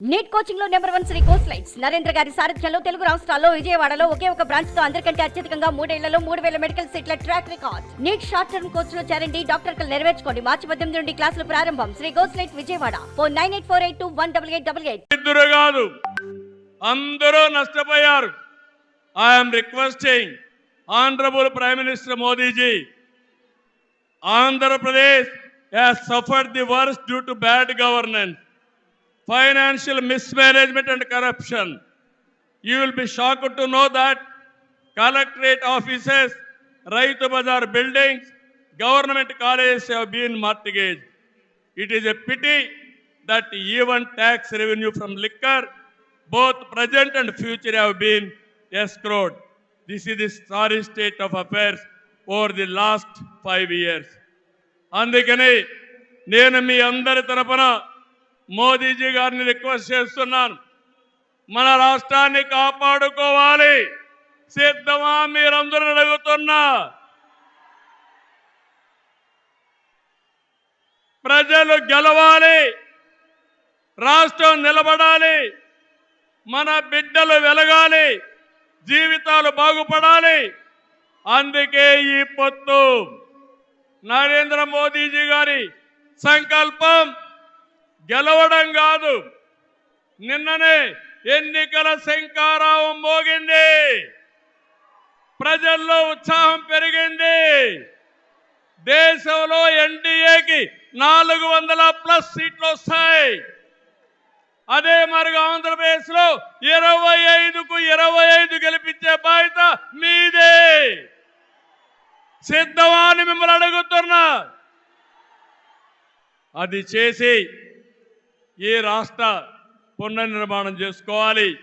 Neat కోచింగ్లో number one Sri course lights Narendra గారి సారథ్యంలో తెలుగు రాష్ట్రాల్లో విజయవాడలో ఒకే ఒక బ్రాంచ్తో అందరికంటే అత్యధికంగా మూడేళ్ళలో మూడు వేల మెడికల్ సీట్ల track record NEET short term కోర్స్లో చేరండి డాక్టర్ కలు నెరవేర్చుకోండి. మార్చి పద్దెనిమిది నుండి క్లాసులు ప్రారంభం. Sri course light Vijayawada. Four nine eight four eight two one double eight double eight. ఇద్దరు కాదు అందరూ నష్టపోయారు. I'm requesting honourable prime minister Modiji Andhra Pradesh has suffered the worse due to bad governance Financial mismanagement and corruption you will be shocked to know that collectorate offices Rythu Bazar buildings government colleges have been mortgage It is a pity that even tax revenue from liquor, both present and future have been escrowed. This is the sorry state of affairs over the last five years. అందుకని నేను మీ అందరి తరపున మోదీజీ గారిని request చేస్తున్నాను. మన రాష్ట్రాన్ని కాపాడుకోవాలి. సిద్ధమా మీరందరూ అడుగుతున్నా. ప్రజలు గెలవాలి. రాష్ట్రం నిలబడాలి. మన బిడ్డలు వెలగాలి. జీవితాలు బాగుపడాలి. అందుకే ఈ పొత్తు. నరేంద్ర మోదీజీ గారి సంకల్పం. గెలవడం కాదు. నిన్ననే ఎన్నికల శంకారావం మోగింది. ప్రజల్లో ఉత్సాహం పెరిగింది. దేశంలో ఎన్డీఏకి నాలుగు వందల ప్లస్ సీట్లు వస్తాయి. అదే మరిగా ఆంధ్రప్రదేశ్లో ఇరవై ఐదుకు ఇరవై ఐదు గెలిపించే బాధ్యత మీదే. సిద్ధమా అని మిమ్మల్ని అడుగుతున్నా. అది చేసి ఈ రాష్ట్ర పునర్నిర్మాణం చేసుకోవాలి?